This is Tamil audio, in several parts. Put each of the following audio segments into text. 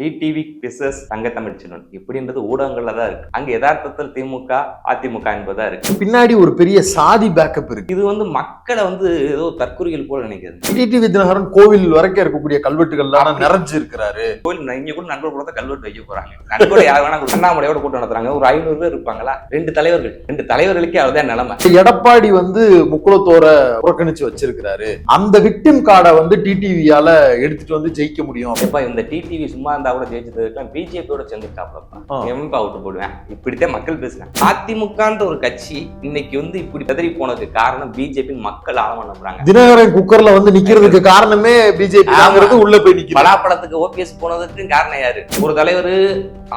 டிடிவி பிசஸ் தங்கத்தமிழ்ச்செல்வன் இப்படின்றது ஊடகங்கள்ல தான் இருக்கு. அங்க யதார்த்தத்தில் திமுக அதிமுக என்பதா இருக்கு. பின்னாடி ஒரு பெரிய சாதி பேக்கப் இருக்கு. இது வந்து மக்களை வந்து ஏதோ தற்குறிகள் போல நினைக்கிறது. டிடி வித்யநகரன் கோவில் வரைக்கும் இருக்கக்கூடிய கல்வெட்டுகள்லாம் நிறைஞ்சு இருக்கிறாரு கோயில் இங்க கூட நண்பர் கூட கல்வெட்டு வைக்க போறாங்க. நண்பர் யார் வேணா அண்ணாமலையோட கூட்டம் நடத்துறாங்க. ஒரு ஐநூறு பேர் இருப்பாங்களா? ரெண்டு தலைவர்கள். ரெண்டு தலைவர்களுக்கே அதுதான் நிலைமை. எடப்பாடி வந்து முக்குளத்தோர புறக்கணிச்சு வச்சிருக்கிறாரு. அந்த விக்டிம் கார்டை வந்து டிடிவியால எடுத்துட்டு வந்து ஜெயிக்க முடியும். இந்த டிடிவி சும்மா இருந்தா கூட ஜெயிச்சதுக்கெல்லாம் பிஜேபியோட சேர்ந்துருக்காப்லப்பா ஆ. எம்பா விட்டு போடுவேன். இப்படித்தான் மக்கள் பேசுறாங்க. அதிமுகன்ற ஒரு கட்சி இன்னைக்கு வந்து இப்படி பதறி போனதுக்கு காரணம் பிஜேபி மக்கள் ஆழமா நம்புறாங்க. தினகரன் குக்கர்ல வந்து நிக்கிறதுக்கு காரணமே பிஜேபி. உள்ள போய் நிக்கிறார் பலாப்பழத்துக்கு ஓபிஎஸ் போனதுக்கு காரணம் யாரு? ஒரு தலைவர்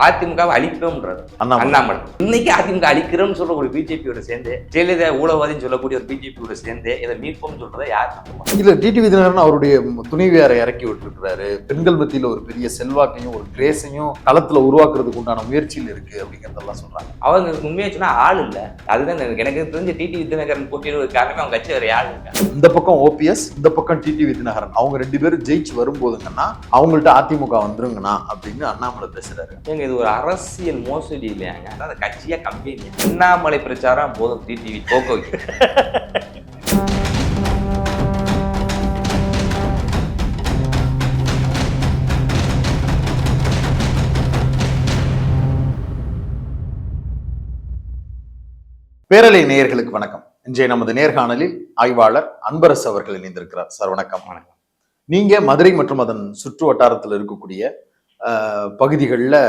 அதிமுகவை அழிப்போம்ன்றாரு. அண்ணாமலை. இன்னைக்கு அதிமுக அழிக்கிறோம்னு சொல்ற ஒரு பிஜேபியோட சேர்ந்து ஜெயலலிதா ஊழவாதின்னு சொல்லக்கூடிய ஒரு பிஜேபியோட சேர்ந்து இதை மீட்போம்னு சொல்றதை யார்? இல்ல டிடி விதினகரன் அவருடைய துணைவியாரை இறக்கி விட்டுருக்கிறாரு. பெண்கள் மத்தியில ஒரு பெரிய செல்வாக்கையும் ஒரு கிரேஸையும் களத்துல உருவாக்குறதுக்கு உண்டான முயற்சியில் இருக்கு அப்படிங்கறதெல்லாம் சொல்றாங்க. அவங்க உண்மையா சொன்னா ஆள் இல்ல. அதுதான் எனக்கு- தெரிஞ்ச டிடி வித்யநகரன் போட்டியிடுவது காரணமே அவங்க கட்சி வேற யாரும் இருக்கா இந்த பக்கம் ஓபிஎஸ் இந்த பக்கம் டிடி விதினகரன் அவங்க ரெண்டு பேரும் ஜெயிச்சு வரும்போதுங்கன்னா அவங்கள்ட்ட அதிமுக வந்துருங்கண்ணா அப்படின்னு அண்ணாமலை பேசுறாரு. ஏங்க இது ஒரு அரசியல் மோசடி இல்லையாங்க? அதாவது கட்சியா கம்பெனி அண்ணாமலை பிரச்சாரம் போதும் டிடிவி போக்க பேரலை நேயர்களுக்கு வணக்கம். இன்றைய நமது நேர்காணலில் ஆய்வாளர் அன்பரசு அவர்கள் இணைந்திருக்கிறார். சார் வணக்கம். வணக்கம். நீங்க மதுரை மற்றும் அதன் சுற்று வட்டாரத்தில் இருக்கக்கூடிய பகுதிகளில்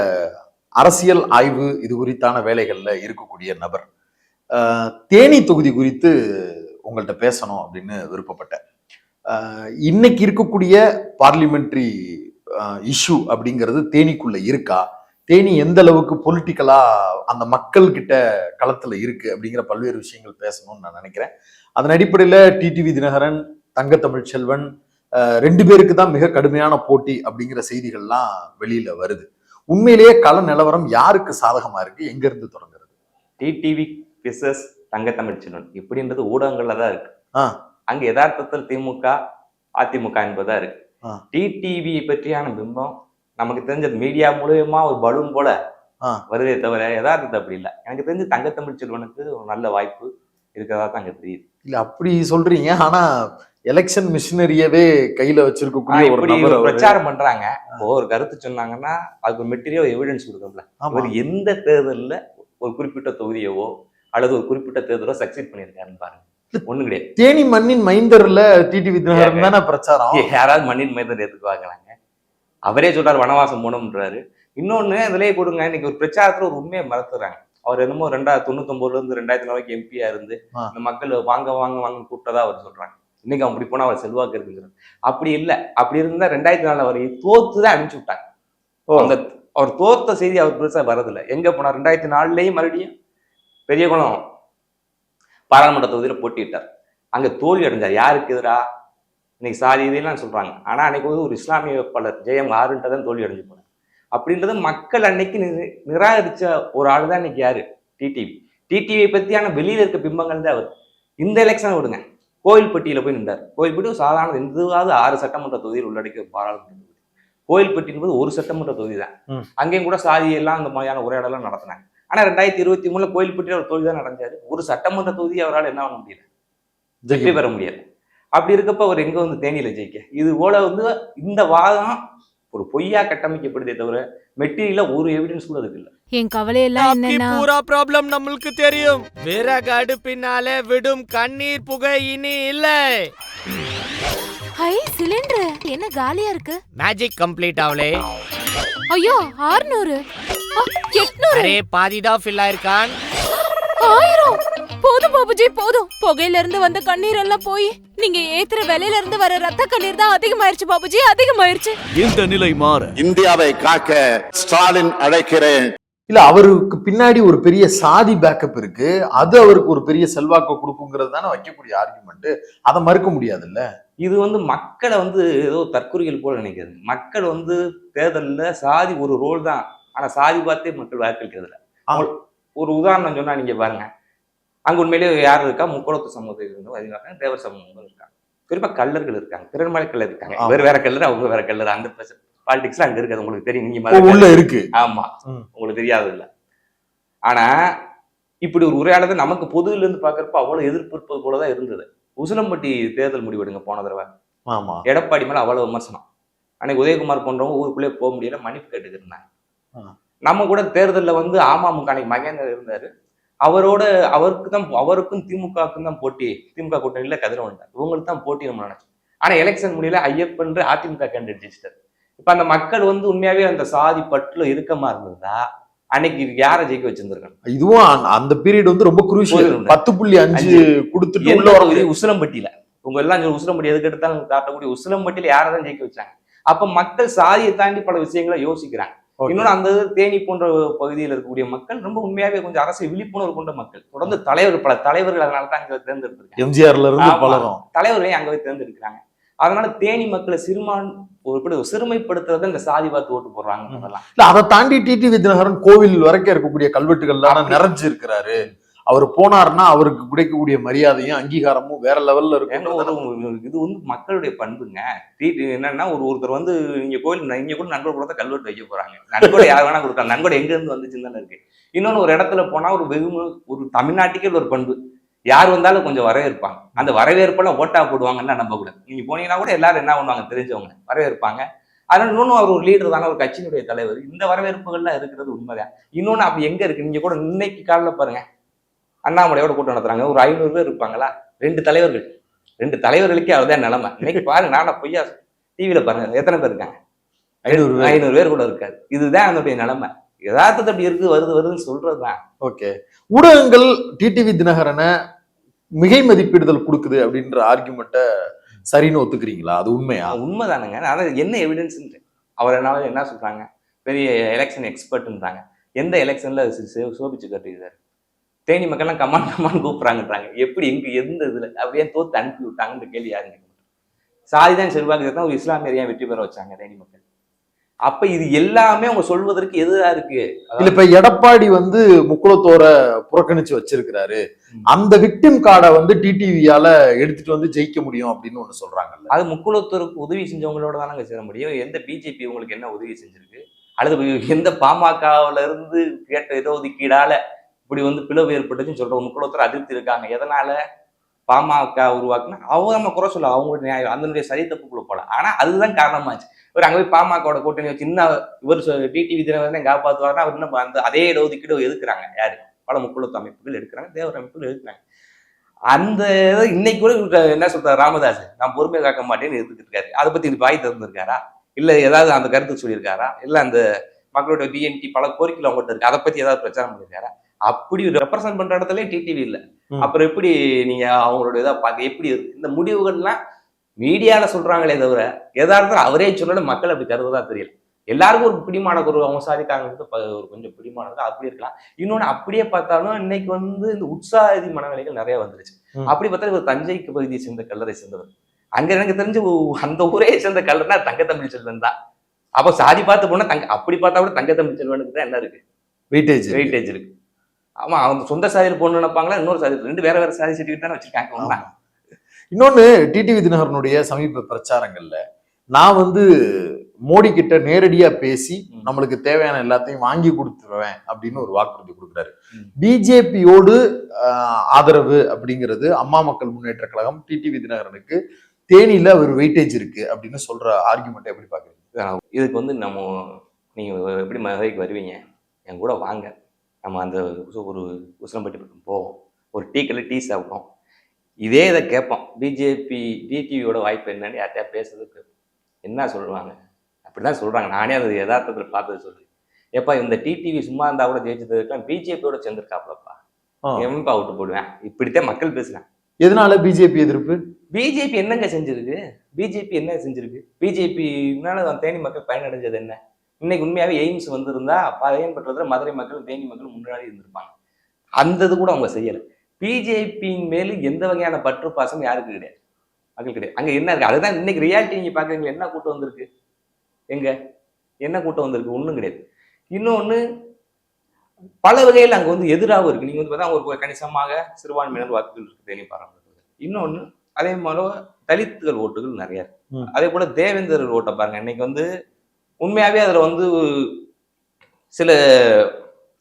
அரசியல் ஆய்வு இது குறித்தான வேலைகள்ல இருக்கக்கூடிய நபர் தேனி தொகுதி குறித்து உங்கள்கிட்ட பேசணும் அப்படின்னு விருப்பப்பட்டேன். இன்னைக்கு இருக்கக்கூடிய பார்லிமெண்ட்ரி இஷ்யூ அப்படிங்கிறது தேனிக்குள்ள இருக்கா? தேனி எந்த அளவுக்கு பொலிட்டிக்கலா அந்த மக்கள் கிட்ட களத்துல இருக்கு அப்படிங்கிற பல்வேறு விஷயங்கள் பேசணும்னு நான் நினைக்கிறேன். அதன் அடிப்படையில டிடிவி தினகரன் தங்கத்தமிழ் செல்வன் ரெண்டு பேருக்கு தான் மிக கடுமையான போட்டி அப்படிங்கிற செய்திகள்லாம் வெளியில வருது. உண்மையிலேயே கள நிலவரம் யாருக்கு சாதகமா இருக்கு? எங்க இருந்து தொடங்குறது? டிடிவி பிசஸ் தங்கத்தமிழ்ச்செல்வன் இப்படின்றது ஊடகங்கள்ல தான் இருக்கு. ஆ. அங்க யதார்த்தத்தில் திமுக அதிமுக என்பதா இருக்கு. டிடிவி பற்றியான பிம்பம் நமக்கு தெரிஞ்ச மீடியா மூலியமா ஒரு பலூன் போல. வருதே தவிர யதார்த்தத்தை அப்படி இல்லை. எனக்கு தெரிஞ்சு தங்கத்தமிழ் செல்வனுக்கு ஒரு நல்ல வாய்ப்பு இருக்கிறதா தான் அங்க தெரியுது. இல்ல அப்படி சொல்றீங்க. ஆனா எலெக்ஷன் மிஷினரியவே கையில வச்சிருக்கக்கூடிய ஒரு அவரு. பிரச்சாரம் பண்றாங்க. ஒரு கருத்து சொன்னாங்கன்னா அதுக்கு மெட்டீரியல் எவிடன்ஸ் கொடுக்கணும்ல. இவர் எந்த தேர்தல்ல ஒரு குறிப்பிட்ட தொகுதியவோ அல்லது ஒரு குறிப்பிட்ட தேர்தலோ சக்சீட் பண்ணியிருக்காருன்னு பாருங்க. ஒண்ணு கிடையாது. தேனி மண்ணின் மைந்தர்ல டிடி வித்யாகரன் தானே பிரச்சாரம்? யாராவது மண்ணின் மைந்தர் ஏத்துக்குவாங்களாங்க? அவரே சொல்றாரு வனவாசம் போகணும்ன்றாரு. இன்னொன்னு இதுலயே கொடுங்க இன்னைக்கு ஒரு பிரச்சாரத்துல ஒரு உண்மையை மறந்துடுறாங்க அவர் என்னமோ ரெண்டாயிரத்தி தொண்ணூத்தொன்பதுல இருந்து ரெண்டாயிரத்தி நாளைக்கு எம்பியா இருந்து. இந்த மக்கள் வாங்க வாங்க வாங்க கூப்பிட்டதா அவர் சொல்றாங்க. இன்னைக்கு அவன் அப்படி போனா அவர் செல்வாக்கு இருக்குங்கிறார். அப்படி இல்ல. அப்படி இருந்தா ரெண்டாயிரத்தி நாலு அவர் தோத்து தான் அனுப்பிச்சு விட்டாங்க. ஓ. அந்த அவர் தோத்த செய்தி அவர் பெருசா வரதில்ல. எங்க போனார்? ரெண்டாயிரத்தி நாலுலயும் மறுபடியும் பெரியகுளம் பாராளுமன்ற தொகுதியில போட்டியிட்டார். அங்க தோல்வி அடைஞ்சார். யாருக்கு எதிரா? இன்னைக்கு சாதி இதெல்லாம் சொல்றாங்க. ஆனா அன்னைக்கு வந்து ஒரு இஸ்லாமிய வேட்பாளர் ஜெயம் ஆறுன்ட்டு தான் தோல்வி அடைஞ்சு போனார். அப்படின்றது மக்கள் அன்னைக்கு நி- நிராகரிச்ச ஒரு ஆள் தான் இன்னைக்கு யாரு? டிடிவி டிடிவியை பத்தியான வெளியில இருக்க பிம்பங்கள் தான் அவர். இந்த எலெக்ஷன் விடுங்க. கோயில்பட்டியில போய் நின்றார். கோயில்பட்டி ஒரு சாதாரண எந்தாவது ஆறு சட்டமன்ற தொகுதியில் உள்ளடக்கிய பாராளுமன்ற கோயில்பட்டி என்பது ஒரு சட்டமன்ற தொகுதி தான். அங்கேயும் கூட சாதி எல்லாம் அந்த மாதிரியான உரையாடலாம் நடத்தினாங்க. ஆனா ரெண்டாயிரத்தி இருபத்தி மூணுல கோயில்பட்டியில ஒரு தொகுதி தான் நடந்தாரு ஒரு சட்டமன்ற தொகுதி அவரால் என்ன பண்ண முடியல. வெற்றி பெற முடியாது அப்படி இருக்கப்ப அவர் எங்க வந்து தேனியில் ஜெயிக்க? இது போல வந்து இந்த வாதம் ஒரு பொய்யா கட்டமைக்கப்படுதே தவிர மெட்டீரியல ஒரு எவிடன்ஸ் கூட அதுக்கு இல்லை. என் கவலை எல்லாம் என்னன்னா பூரா ப்ராப்ளம் நம்மளுக்கு தெரியும். விறகு பின்னால விடும் கண்ணீர் புகை இனி இல்லை. ஐ சிலிண்டர். என்ன காலியா இருக்கு? மேஜிக் கம்ப்ளீட் ஆவலே. ஐயோ 600 800 அரே பாதி தான் ஃபில் ஆயிருக்கான். ஆயிரம். போதும் பாபுஜி போதும். புகையில இருந்து வந்த கண்ணீர் எல்லாம் போய் நீங்க ஏத்துற விலையில இருந்து வர ரத்த கண்ணீர் தான் அதிகமாயிருச்சு பாபுஜி. அதிகமாயிருச்சு. இந்த நிலை மாற. இந்தியாவை காக்க ஸ்டாலின் அழைக்கிறேன். இல்ல அவருக்கு பின்னாடி ஒரு பெரிய சாதி பேக்கப் இருக்கு. அது அவருக்கு ஒரு பெரிய செல்வாக்கு கொடுக்குங்கிறது தானே வைக்கக்கூடிய ஆர்குமெண்ட் அதை மறுக்க முடியாதுல்ல? இது வந்து மக்களை வந்து ஏதோ தற்குறிகள் போல நினைக்கிறது. மக்கள் வந்து தேர்தல்ல சாதி ஒரு ரோல் தான். ஆனா சாதி பார்த்தே மக்கள் வாக்களிக்கிறதுல ஆ. ஒரு உதாரணம் சொன்னா நீங்க பாருங்க. அங்க உண்மையிலேயே யார் இருக்கா? முக்குளத்து சமூகத்தில் இருந்து அதிகம் தேவர் சமூகம் இருக்காங்க. குறிப்பா கல்லர்கள் இருக்காங்க. திறன்மலை கல்லர் இருக்காங்க. ஆமா. வேற வேற கல்லர் அவங்க வேற கல்லர் அந்த பாலிடிக்ஸ்ல அங்க இருக்கு. அது உங்களுக்கு தெரியும். நீங்க உள்ள இருக்கு. ஆமா. உங்களுக்கு தெரியாது இல்ல. ஆனா இப்படி ஒரு உரையாடலை நமக்கு பொதுவில இருந்து பாக்குறப்ப அவ்வளவு எதிர்ப்பு இருப்பது போலதான் இருந்தது. உசிலம்பட்டி தேர்தல் முடிவெடுங்க போன தடவை. ஆமா. எடப்பாடி மேல அவ்வளவு விமர்சனம். அன்னைக்கு உதயகுமார் போன்றவங்க ஊருக்குள்ளே போக முடியல மன்னிப்பு கேட்டுக்கிட்டு இருந்தாங்க. நம்ம கூட தேர்தல்ல வந்து அமமுக அன்னைக்கு மகேந்திரன் இருந்தாரு. அவரோட அவருக்கு தான் அவருக்கும் திமுகவுக்கும் தான் போட்டி திமுக கூட்டணியில கதிரவன் இவங்களுக்கு தான் போட்டி நம்ம நினைச்சோம். ஆனா எலெக்ஷன் முடியல ஐயப்பன் அதிமுக கேண்டிடேட் ஜெயிச்சிட்டாரு. இப்ப அந்த மக்கள் வந்து உண்மையாவே அந்த சாதி பற்றுல இறுக்கமா இருந்ததா? அன்னைக்கு யாரை ஜெயிக்க வச்சிருந்திருக்காங்க? இதுவும் அந்த- பீரியட் வந்து ரொம்ப குரூஷியல். பத்து புள்ளி அஞ்சு கொடுத்துட்டு உள்ள தொகுதி உசிலம்பட்டியில. உங்க எல்லாம் உசிலம்பட்டி எதுக்கு எடுத்தாலும் காட்டக்கூடிய உசிலம்பட்டியில யாரை தான் ஜெயிக்க வச்சாங்க? அப்ப மக்கள் சாதியை தாண்டி பல விஷயங்களை யோசிக்கிறாங்க. இன்னொன்னு அந்த தேனி போன்ற பகுதியில் இருக்கக்கூடிய மக்கள் ரொம்ப உண்மையாவே கொஞ்சம் அரசியல் விழிப்புணர்வு கொண்ட மக்கள். தொடர்ந்து தலைவர் பல தலைவர்கள் அதனால தான் அங்க தேர்ந்தெடுத்திருக்காங்க. எம்ஜிஆர்ல இருந்து. பலரும். தலைவர்களையும் அங்க போய் தேர்ந்தெடுக்கிறாங்க. அதனால தேனி மக்களை சிறுமான் ஒரு சிறுமைப்படுத்துறத இந்த சாதி பார்த்து ஓட்டு போடுறாங்க அதெல்லாம். இல்ல அதை தாண்டி டிடி வித்யநகரன் கோவில் வரைக்கும் இருக்கக்கூடிய கல்வெட்டுகள்லாம் நிறைஞ்சு இருக்கிறாரு அவர் போனாருன்னா அவருக்கு கிடைக்கக்கூடிய மரியாதையும் அங்கீகாரமும் வேற லெவல்ல இருக்கும். இது வந்து மக்களுடைய பண்புங்க. என்னன்னா ஒரு ஒருத்தர் வந்து நீங்க கோயில் இங்க கூட நண்பர் கூட தான் கல்வெட்டு வைக்க போறாங்க. நண்பர் யார் வேணா கொடுக்கலாம். நண்பர் எங்க இருந்து வந்துச்சுன்னு தானே இருக்கு. இன்னொன்னு ஒரு இடத்துல போனா ஒரு வெகும ஒரு தமிழ்நாட்டுக்கே ஒரு பண்பு. யார் வந்தாலும் கொஞ்சம் வரவேற்பாங்க. அந்த வரவேற்பெல்லாம் ஓட்டா போடுவாங்கன்னு நம்ப கூட நீங்க போனீங்கன்னா கூட எல்லாரும் என்ன பண்ணுவாங்க தெரிஞ்சவங்க வரவேற்பாங்க. அதனால இன்னொன்று அவர் ஒரு லீடர் தானே ஒரு கட்சியினுடைய தலைவர். இந்த வரவேற்புகள்லாம் இருக்கிறது உண்மைதான். இன்னொன்னு அப்படி எங்க இருக்கு? நீங்க கூட இன்னைக்கு காலைல பாருங்க. அண்ணாமலையோட கூட்டம் நடத்துறாங்க. ஒரு ஐநூறு பேர் இருப்பாங்களா? ரெண்டு தலைவர்கள். ரெண்டு தலைவர்களுக்கே அதுதான் நிலைமை. இன்னைக்கு பாருங்க நானா பொய்யா டிவியில பாருங்க எத்தனை பேர் இருக்காங்க? ஐநூறு. ஐநூறு பேர் கூட இருக்காது இதுதான் அதனுடைய நிலைமை. யதார்த்தத்தை அப்படி இருக்கு வருது வருதுன்னு சொல்றதுதான். ஓகே. ஊடகங்கள் டிடிவி தினகரனை மிகை மதிப்பீடுதல் கொடுக்குது அப்படின்ற ஆர்குமெண்ட்டை சரின்னு ஒத்துக்கிறீங்களா? அது உண்மையா? உண்மைதானுங்க. அதான் என்ன எவிடன்ஸ் அவர் என்ன என்ன சொல்றாங்க? பெரிய எலெக்ஷன் எக்ஸ்பர்ட்ன்றாங்க எந்த எலெக்ஷன்ல சோபிச்சு கட்டிக்கிறாரு தேனி மக்கள்லாம் கமான் கமான் கூப்பிடுறாங்கன்றாங்க. எப்படி எங்க எந்த இதுல? அப்படியே தோத்து அனுப்பி விட்டாங்கன்ற கேள்வி யாருங்க. சாதிதான் செல்வாக்கு தான் ஒரு இஸ்லாமியர் ஏன் வெற்றி பெற வச்சாங்க தேனி மக்கள். அப்ப இது எல்லாமே அவங்க சொல்வதற்கு எதிரா இருக்கு. இல்ல இப்ப எடப்பாடி வந்து முக்குளத்தோர புறக்கணிச்சு வச்சிருக்கிறாரு. அந்த விக்டிம் கார்டை வந்து டிடிவியால எடுத்துட்டு வந்து ஜெயிக்க முடியும் அப்படின்னு ஒண்ணு சொல்றாங்கல்ல. அது முக்குளத்தூருக்கு உதவி செஞ்சவங்களோட தானங்க சேர முடியும். எந்த பிஜேபி உங்களுக்கு என்ன உதவி செஞ்சிருக்கு? அல்லது எந்த பாமகவுல இருந்து கேட்ட ஏதோ ஒதுக்கீடால இப்படி வந்து பிளவு ஏற்பட்டுச்சுன்னு சொல்ற முக்குளத்தூர் அதிருப்தி இருக்காங்க. எதனால? பாமக உருவாக்குனா அவங்க நம்ம குறை சொல்ல அவங்களுடைய நியாயம் அதனுடைய சரி தப்புக்குள்ள போல. ஆனா அதுதான் காரணமாச்சு. இவர் அங்க போய் பாமகவோட கூட்டணி வச்சு இன்னும் இவர் டிடிவி தினகரனை காப்பாத்துவாருன்னா அவர் இன்னும் அந்த அதே இடஒதுக்கீடு எதுக்குறாங்க? யாரு? பல முக்குளத்து அமைப்புகள் எடுக்கிறாங்க தேவர் அமைப்புகள் எடுக்கிறாங்க. அந்த இதை இன்னைக்கு கூட என்ன சொல்றாரு ராமதாஸ் நான் பொறுமையை காக்க மாட்டேன்னு எடுத்துக்கிட்டு இருக்காரு. அதை பத்தி இது வாய் திறந்திருக்காரா? இல்ல ஏதாவது அந்த கருத்து சொல்லியிருக்காரா? இல்ல அந்த மக்களோட பிஎன்டி பல கோரிக்கைகள் அவங்ககிட்ட இருக்கு. அதை பத்தி ஏதாவது பிரச்சாரம் பண்ணியிருக்காரா? அப்படி ரெப்ரசென்ட் பண்ற இடத்துல டிடிவி இல்ல. அப்புறம் எப்படி நீங்க அவங்களோட இதை பார்க்க எப்படி இந்த முடிவுகள்லாம் மீடியால சொல்றாங்களே தவிர எதார்த்தம் அவரே சொல்லல மக்கள் அப்படி கருதுதா தெரியல. எல்லாருக்கும் ஒரு பிடிமான ஒரு அவங்க ஒரு கொஞ்சம் பிடிமானது. அப்படி இருக்கலாம். இன்னொன்னு அப்படியே பார்த்தாலும் இன்னைக்கு வந்து இந்த உற்சாதி மனநிலைகள் நிறைய வந்துருச்சு. அப்படி பார்த்தா இவர் தஞ்சைக்கு பகுதியை சேர்ந்த கல்லறை சேர்ந்தவர். அங்க எனக்கு தெரிஞ்சு அந்த ஊரே சேர்ந்த கல்லறைனா தங்க தமிழ் செல்வன் தான். அப்போ சாதி பார்த்து போனா தங்க அப்படி பார்த்தா கூட தங்க தமிழ் செல்வனுக்கு தான் என்ன இருக்கு? வெயிட்டேஜ் வெயிட்டேஜ் இருக்கு. ஆமா அவங்க சொந்த சாதியில் போகணும்னு நினைப்பாங்களா இன்னொரு சாதி ரெண்டு வேற வேற சாதி சர்டிஃபிகேட் தானே வச்சிருக்காங்க ஒண்ணா. இன்னொன்னு டிடிவி தினகரனுடைய சமீப பிரச்சாரங்கள்ல நான் வந்து மோடி கிட்ட நேரடியா பேசி. நம்மளுக்கு தேவையான எல்லாத்தையும் வாங்கி கொடுத்துருவேன் அப்படின்னு ஒரு வாக்குறுதி கொடுக்குறாரு. பிஜேபியோடு ஆதரவு அப்படிங்கிறது அம்மா மக்கள் முன்னேற்ற கழகம் டிடிவி தினகரனுக்கு தேனியில ஒரு வெயிட்டேஜ் இருக்கு அப்படின்னு சொல்ற ஆர்குமெண்ட் எப்படி பாக்குறீங்க இதுக்கு வந்து நம்ம நீங்க எப்படி மதுரைக்கு வருவீங்க என் கூட வாங்க நம்ம அந்த ஒரு உசிலம்பட்டி பக்கம் போவோம் ஒரு டீ கடை டீ சாப்பிடுவோம். இதே இதை கேட்போம் பிஜேபி டிடிவியோட வாய்ப்பு என்னன்னு யார்கிட்டயா பேசுறதுக்கு என்ன சொல்லுவாங்க? அப்படிதான் சொல்றாங்க. நானே அது யதார்த்தத்தில் பார்த்தது சொல்லி ஏப்பா இந்த டிடிவி சும்மா இருந்தா கூட ஜெயிச்சதுக்கெல்லாம் பிஜேபியோட சேர்ந்துருக்காப்லப்பா. எம்பா விட்டு போடுவேன். இப்படித்தான் மக்கள் பேசுறாங்க. எதனால பிஜேபி எதிர்ப்பு? பிஜேபி என்னங்க செஞ்சிருக்கு? பிஜேபி என்ன செஞ்சிருக்கு? பிஜேபினால தேனி மக்கள் பயனடைஞ்சது என்ன? இன்னைக்கு உண்மையாவே எய்ம்ஸ் வந்திருந்தா பயன்படுறதுல மதுரை மக்கள் தேனி மக்கள் முன்னாடி இருந்திருப்பாங்க. அந்த இது கூட அவங்க செய்யல. பிஜேபியின் மேல எந்த வகையான பற்று பாசம் யாருக்கு கிடையாது. மக்கள் கிடையாது. அங்க என்ன இருக்கு? அதுதான் இன்னைக்கு ரியாலிட்டி நீங்க பாக்குறீங்க என்ன கூட்டம் வந்திருக்கு? எங்க? என்ன கூட்டம் வந்திருக்கு? ஒண்ணும் கிடையாது. இன்னொன்னு பல வகையில் அங்க வந்து எதிராகவும் இருக்கு. நீங்க வந்து பார்த்தா ஒரு கணிசமாக சிறுபான்மையினர் வாக்குகள் இருக்கு தேனி பாராளுமன்றத்தில். இன்னொன்னு அதே மாதிரி தலித்துகள் ஓட்டுகள் நிறைய இருக்கு. அதே போல தேவேந்தர் ஓட்டை பாருங்க. இன்னைக்கு வந்து உண்மையாவே அதுல வந்து சில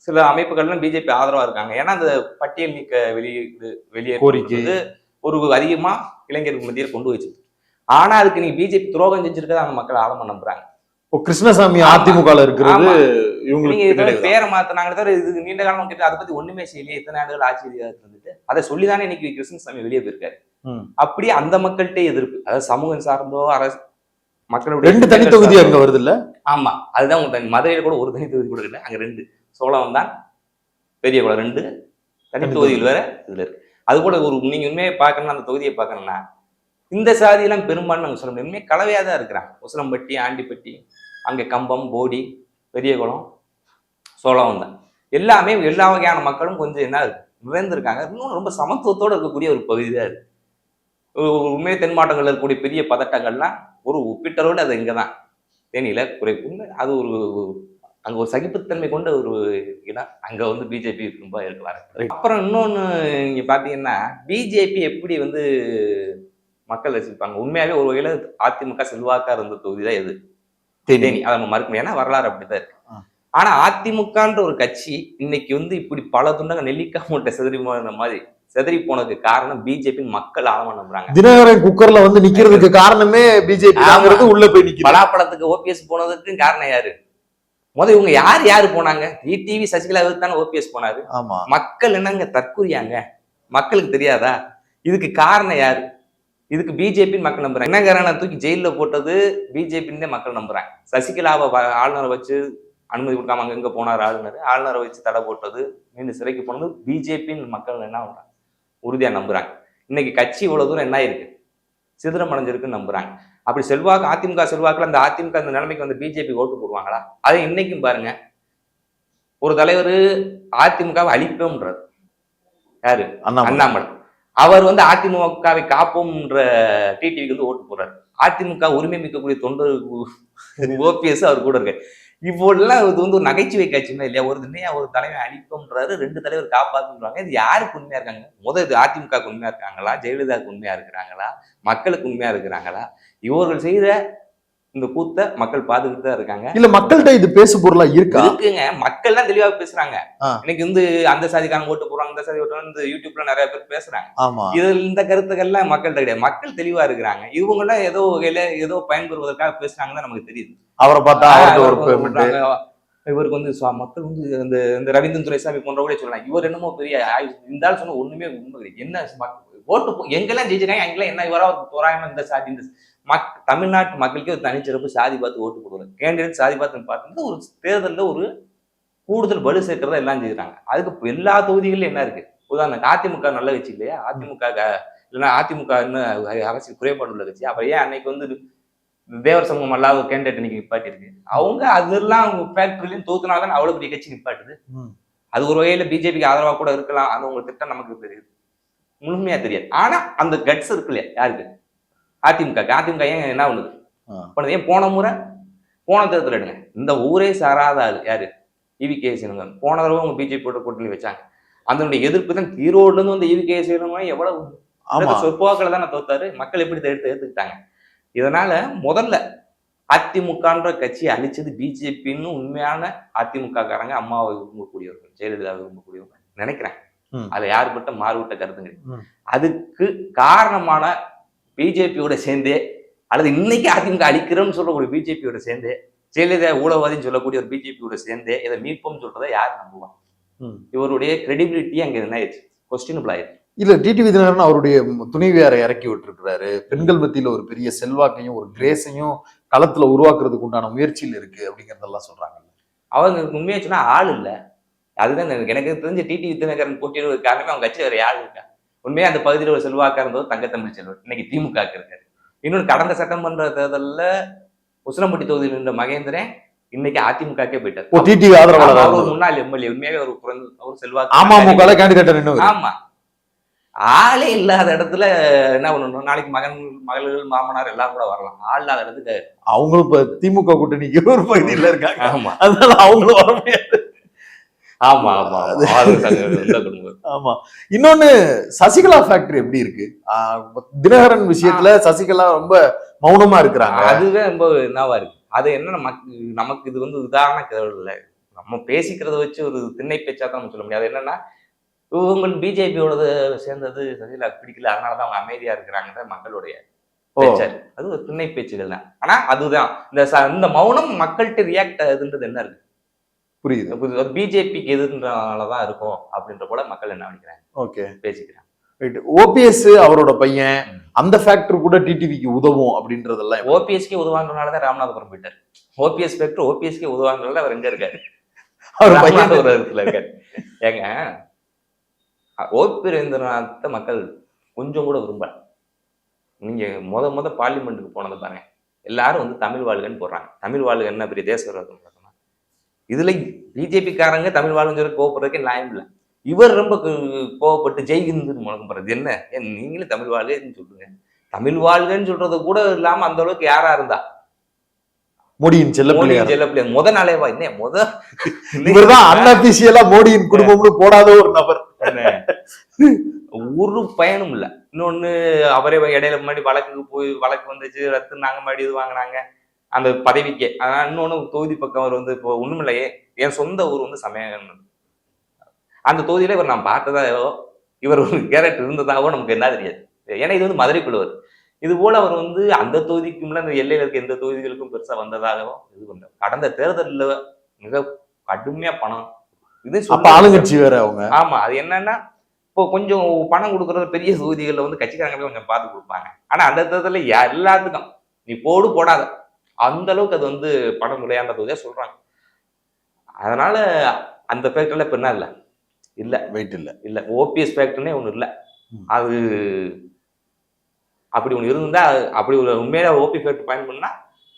சில அமைப்புகள்லாம் பிஜேபி ஆதரவா இருக்காங்க ஏன்னா அந்த பட்டியல் நீக்க வெளியீடு வெளியே கோரிக்கை. ஒரு அதிகமா இளைஞர்கள் மத்தியில் கொண்டு வச்சு ஆனா அதுக்கு நீ பிஜேபி துரோகம் செஞ்சிருக்கதை அவங்க மக்கள் ஆழமா நம்புறாங்க இப்போ கிருஷ்ணசாமி அதிமுகல இருக்கிறது. இவங்களுக்கு நீங்க. பேரை மாத்தினாங்களே தவிர இது நீண்ட காலம் கிட்ட அதை பத்தி ஒண்ணுமே செய்யலையே இத்தனை ஆண்டுகள் ஆட்சி இருந்துட்டு அதை சொல்லிதானே இன்னைக்கு கிருஷ்ணசாமி வெளியே போயிருக்காரு. அப்படியே அந்த மக்கள்கிட்ட எதிர்ப்பு அதாவது சமூகம் சார்ந்தோ அரசு மக்களுடைய ரெண்டு தனி தொகுதி அங்க வருது இல்ல ஆமா அதுதான் உங்க தனி மதுரையில கூட ஒரு தனி தொகுதி கூட இல்லை அங்க ரெண்டு. சோழம் தான் பெரிய குளம் ரெண்டு தனி தொகுதிகள் வேற இதுல இருக்கு. அது கூட ஒரு நீங்க உண்மையை பார்க்கணும்னா அந்த தொகுதியை பார்க்கணும்னா இந்த சாதியெல்லாம் பெரும்பான்மை நாங்க சொல்ல முடியும் உண்மையை கலவையா தான் இருக்கிறாங்க. உசிலம்பட்டி ஆண்டிப்பட்டி அங்க கம்பம் போடி பெரியகுளம் சோழம் தான் எல்லாமே எல்லா வகையான மக்களும் கொஞ்சம் என்ன நிறைந்திருக்காங்க. இன்னும் ரொம்ப சமத்துவத்தோட இருக்கக்கூடிய ஒரு பகுதி தான் இருக்கு ஒரு- ஒரு உண்மை தென் மாவட்டங்கள்ல இருக்கக்கூடிய பெரிய பதட்டங்கள்லாம் ஒரு ஒப்பீட்டளவில் அது இங்கே தான் தேனியில குறைப்பு அது ஒரு அங்க ஒரு சகிப்புத்தன்மை கொண்ட ஒரு இடம். அங்க வந்து பிஜேபி ரொம்ப இருக்கலாம் அப்புறம் இன்னொன்னு நீங்க பாத்தீங்கன்னா பிஜேபி எப்படி வந்து மக்கள் ரசிப்பாங்க? உண்மையாவே ஒரு வகையில அதிமுக செல்வாக்கா இருந்த தொகுதி தான் எது தேனி. அதை நம்ம மறுக்க ஏன்னா வரலாறு அப்படிதான் இருக்கு. ஆ. ஆனா அதிமுகன்ற ஒரு கட்சி இன்னைக்கு வந்து இப்படி பல துண்டங்க நெல்லிக்காய் மூட்டை செதறி மாதிரி செதறி போனதுக்கு காரணம் பிஜேபி மக்கள் ஆழமா நம்புறாங்க. தினகரன் குக்கர்ல வந்து நிக்கிறதுக்கு காரணமே பிஜேபி உள்ள போய் நிக்குது. பலாப்பழத்துக்கு ஓபிஎஸ் போனதுக்கு காரணம் யாரு? முத இவங்க யார் யாரு போனாங்க? டிவி சசிகலா தானே ஓபிஎஸ் போனாரு. மக்கள் என்னங்க தற்குறியாங்க? மக்களுக்கு தெரியாதா? இதுக்கு காரணம் யாரு? இதுக்கு பிஜேபி மக்கள் நம்புறாங்க. என்னங்கிறன தூக்கி ஜெயில போட்டது பிஜேபின்னு மக்கள் நம்புறாங்க. சசிகலாவை ஆளுநரை வச்சு அனுமதி கொடுக்காம அங்க எங்க போனார் ஆளுநர். ஆளுநரை வச்சு தடை போட்டது மீண்டும் சிறைக்கு போனது பிஜேபின்னு மக்கள் என்ன பண்றாங்க? உறுதியா நம்புறாங்க இன்னைக்கு கட்சி இவ்வளவு தூரம் என்ன ஆயிருக்கு சிதறம் அடைஞ்சிருக்குன்னு நம்புறாங்க அப்படி செல்வாக்கு அதிமுக செல்வாக்குல அந்த அதிமுக அந்த நிலைமைக்கு வந்து பிஜேபி ஓட்டு போடுவாங்களா அதை இன்னைக்கும் பாருங்க ஒரு தலைவர் அதிமுகவை அழிப்போம்ன்றார் யாரு அண்ணாமலை அண்ணாமலை அவர் வந்து அதிமுகவை காப்போம்ன்ற டிடிவிக்கு வந்து ஓட்டு போடுறாரு அதிமுக உரிமை மிக்கக்கூடிய தொண்டர் ஓபிஎஸ் அவர் கூட இருக்கு இப்போல்லாம் இது வந்து ஒரு நகைச்சுவை காட்சினா இல்லையா? ஒரு தினையா ஒரு தலைவர் அழிப்போம்ன்றாரு ரெண்டு தலைவர் காப்பாத்துன்றாங்க இது யாருக்கு உண்மையா இருக்காங்க? முதல் இது அதிமுக உண்மையா இருக்காங்களா? ஜெயலலிதாவுக்கு உண்மையா இருக்கிறாங்களா? மக்களுக்கு உண்மையா இருக்கிறாங்களா? இவர்கள் செய்த இந்த கூத்த மக்கள் பார்த்துக்கிட்டு தான் இருக்காங்க. இல்ல மக்கள்கிட்ட இது பேசு பொருளா இருக்கா? இருக்குங்க. மக்கள் தான் தெளிவா பேசுறாங்க. ஆ. இன்னைக்கு வந்து அந்த சாதிக்காரங்க ஓட்டு போடுறாங்க இந்த சாதி ஓட்டு இந்த யூடியூப்ல நிறைய பேர் பேசுறாங்க. ஆமா. இதில் இந்த கருத்துக்கள்லாம் மக்கள்கிட்ட கிடையாது. மக்கள் தெளிவா இருக்கிறாங்க. இவங்க எல்லாம் ஏதோ வகையில ஏதோ பயன்பெறுவதற்காக பேசுறாங்கன்னு நமக்கு தெரியுது. அவரை பார்த்தா இவருக்கு வந்து மக்கள் வந்து இந்த இந்த ரவீந்திரன் துரைசாமி போன்றவங்களே சொல்லலாம். இவர் என்னமோ பெரிய இந்த ஆள் சொன்ன ஒண்ணுமே உண்மை என்ன ஓட்டு எங்கெல்லாம் ஜெயிச்சிருக்காங்க அங்கெல்லாம் என்ன இவரா தோராயமா இந்த சாதி இந்த மக் தமிழ்நாட்டு மக்களுக்கே ஒரு தனிச்சிறப்பு சாதி பார்த்து ஓட்டு போடுவாங்க. கேண்டிடேட் சாதி பார்த்து பார்த்து ஒரு தேர்தல்ல ஒரு கூடுதல் வலு சேர்க்கறதா எல்லாம் செய்யறாங்க அதுக்கு எல்லா தொகுதிகளிலும் என்ன இருக்கு? உதாரணம் அதிமுக நல்ல கட்சி இல்லையா? அதிமுக இல்லைன்னா அதிமுக அரசியல் குறைபாடு உள்ள கட்சி. அப்புறம் ஏன் அன்னைக்கு வந்து தேவர் சமூகம் அல்லாத கேண்டிடேட் இன்னைக்கு நிப்பாட்டி இருக்கு அவங்க அதெல்லாம் அவங்க ஃபேக்டரிலையும் தோத்துனாதான் அவ்வளவு பெரிய கட்சி நிப்பாட்டுது. அது ஒரு வகையில பிஜேபிக்கு ஆதரவா கூட இருக்கலாம். அது உங்களுக்கு திட்டம் நமக்கு தெரியுது முழுமையா தெரியாது. ஆனா அந்த கட்ஸ் இருக்கு இல்லையா? யாருக்கு? அதிமுக அதிமுக ஏன் என்ன பண்ணுது. பண்ணுது? ஏன் போன முறை? போன தேர்தல் எடுங்க. இந்த ஊரே சாராத ஆளு. யாரு? இவி கே சீனங்கன் போன தடவை அவங்க பிஜேபி கூட்டணி வச்சாங்க. அதனுடைய எதிர்ப்பு தான் ஈரோடுல இருந்து வந்து இவி கே சீனங்கன் எவ்வளவு சொற்போக்கில் தானே தோத்தாரு? மக்கள் எப்படி எடுத்து ஏத்துக்கிட்டாங்க? இதனால முதல்ல அதிமுகன்ற கட்சியை அழிச்சது பிஜேபின்னு உண்மையான அதிமுக காரங்க அம்மாவை விரும்பக்கூடியவர்கள் ஜெயலலிதாவை விரும்பக்கூடியவங்க. நினைக்கிறேன். அதுல யாருப்பட்ட மாறுபட்ட கருத்து கிடையாது. ம். அதுக்கு காரணமான பிஜேபியோட சேர்ந்தே அல்லது இன்னைக்கு அதிமுக அழிக்கிறோம்னு சொல்லக்கூடிய பிஜேபியோட சேர்ந்தே ஜெயலலிதா ஊழவாதின்னு சொல்லக்கூடிய ஒரு பிஜேபியோட சேர்ந்தே இதை மீட்போம்னு சொல்றதை யார் நம்புவான். இவருடைய கிரெடிபிலிட்டி அங்க என்ன ஆயிடுச்சு? கொஸ்டினபிள் ஆயிடுச்சு. இல்ல டிடிவி தினகரன் அவருடைய துணைவியாரை இறக்கி விட்டுருக்கிறாரு. பெண்கள் மத்தியில ஒரு பெரிய செல்வாக்கையும் ஒரு கிரேஸையும் களத்துல உருவாக்குறதுக்கு உண்டான முயற்சியில் இருக்கு அப்படிங்கறதெல்லாம் சொல்றாங்க அவங்க உண்மையா சொன்னா ஆள் இல்ல. அதுதான் எனக்கு எனக்கு தெரிஞ்ச டிடி வித்யநகரன் போட்டியிடுவது காரணமே அவங்க கட்சி வேற யாரு இருக்கா உண்மையா அந்த பகுதியில் ஒரு செல்வாக்கா இருந்தவர் தங்கத்தமிழ் செல்வர். இன்னைக்கு திமுக இருக்காரு. இன்னொன்று கடந்த சட்டமன்ற தேர்தல்ல உசிலம்பட்டி தொகுதியில் நின்ற மகேந்திரன் இன்னைக்கு அதிமுகக்கே போயிட்டார். ஆதரவாளர் அவர் அவர். முன்னாள் எம்எல்ஏ உண்மையாவே ஒரு ஒரு செல்வாக்கு அமமுக கேண்டிடேட் ஆமா. ஆளே இல்லாத இடத்துல என்ன பண்ணணும்? நாளைக்கு மகன் மகள்கள் மாமனார் எல்லாம் கூட வரலாம். ஆள் இல்லாத இடத்துக்கு அவங்களும் இப்ப திமுக கூட்டணிக்கு ஒரு பகுதியில இருக்காங்க. ஆமா. அதனால அவங்களும் வர முடியாது. ஆமா ஆமா ஆமா. இன்னொன்னு சசிகலா ஃபேக்டரி எப்படி இருக்கு? தினகரன் விஷயத்துல சசிகலா ரொம்ப மௌனமா இருக்கிறாங்க. அதுவே ரொம்ப என்னவா இருக்கு? அது என்ன நமக்கு நமக்கு இது வந்து உதாரண கதவு இல்லை. நம்ம பேசிக்கிறத வச்சு ஒரு திண்ணை பேச்சா தான் நம்ம சொல்ல முடியாது என்னன்னா இவங்க பிஜேபியோட சேர்ந்தது சசிகலா பிடிக்கல. அதனாலதான் அவங்க அமைதியா இருக்கிறாங்க மக்களுடைய அது ஒரு திண்ணை பேச்சுகள் தான். ஆனா அதுதான். இந்த இந்த மௌனம் மக்கள்கிட்ட ரியாக்ட் ஆகுதுன்றது என்ன இருக்கு? புரியுது. பிஜேபிக்கு எதிர்னாலதான் இருக்கும் அப்படின்ற போல மக்கள் என்ன நினைக்கிறாங்க? ஓகே. பேசிக்கிறாங்க. ரைட் ஓபிஎஸ் அவரோட பையன் அந்த ஃபேக்டர் கூட டிடிவிக்கு உதவும் அப்படின்றதெல்லாம் எப்படி? ஓபிஎஸ்கே உதவான்றனாலதான் ராமநாதபுரம் போயிட்டார். ஓபிஎஸ் ஃபேக்டர் ஓபிஎஸ்கே உதவான்றனால அவர் எங்க இருக்காரு? அவர் பையன். ராமநாதபுரத்துல இருக்காரு. ஏங்க ஓபிரேந்திரநாத்தை மக்கள் கொஞ்சம் கூட விரும்பல. நீங்க முத முத பார்லிமெண்ட்டுக்கு போனது பாருங்க. எல்லாரும் வந்து தமிழ் வாழ்கன்னு போடுறாங்க. தமிழ் வாழ்க என்ன பெரிய தேச விரோதம் இதுல பிஜேபி காரங்க தமிழ் சொல்லி கோவப்படுறதுக்கு நியாயம் இல்லை. இவர் ரொம்ப கோவப்பட்டு ஜெய்ஹிந்துன்னு முழக்கம் போறது என்ன? ஏன் நீங்களே தமிழ் வாழ்கன்னு சொல்லுங்க. தமிழ் வாழ்கன்னு சொல்றது கூட இல்லாம அந்த அளவுக்கு யாரா இருந்தா? மோடியின் செல்ல மோடி பிள்ளையார் ஜெல்ல பிள்ளையார் முத நாளே வா. என்ன முத? இவர்தான் அன்அபிஷியலா மோடியின் குடும்பம்னு போடாத ஒரு நபர்? ஒரு பயனும் இல்ல. இன்னொன்னு அவரே இடையில முன்னாடி வழக்குக்கு போய் வழக்கு வந்துச்சு ரத்து நாங்க மறுபடி இது வாங்கினாங்க. அந்த பதவிக்கு. ஆனா இன்னொன்னு தொகுதி பக்கம் அவர் வந்து இப்போ ஒண்ணுமில்லையே என் சொந்த ஊர் வந்து சமயம் அந்த தொகுதியில இவர் நான் பார்த்ததாவோ இவர் ஒரு கேரக்டர் இருந்ததாவோ நமக்கு என்ன தெரியாது. ஏன்னா இது வந்து மதுரைக்குழுவர் இது போல அவர் வந்து அந்த தொகுதிக்கு முன்னாடி அந்த எல்லையில இருக்க எந்த தொகுதிகளுக்கும் பெருசா வந்ததாகவும் இது பண்ண கடந்த தேர்தல்ல மிக கடுமையா பணம். இது ஆளுங்கட்சி வேற அவங்க. ஆமா அது என்னன்னா இப்போ கொஞ்சம் பணம் கொடுக்கறது பெரிய தொகுதிகளில் வந்து கட்சிக்காரங்களே கொஞ்சம் பார்த்து கொடுப்பாங்க. ஆனா அந்த தேர்தலில் எல்லாத்துக்கும் நீ போடு போடாத. அந்த அளவுக்கு அது வந்து பணம் விளையாண்ட தொகுதியா சொல்றாங்க. அதனால அந்த ஃபேக்டர்ல இப்ப என்ன இல்ல? இல்ல. வெயிட் இல்ல. இல்ல. ஓபிஎஸ் ஃபேக்டர்னே ஒண்ணு இல்ல. அது அப்படி ஒண்ணு இருந்தா அப்படி ஒரு உண்மையில ஓபி ஃபேக்டர் பயன் பண்ணா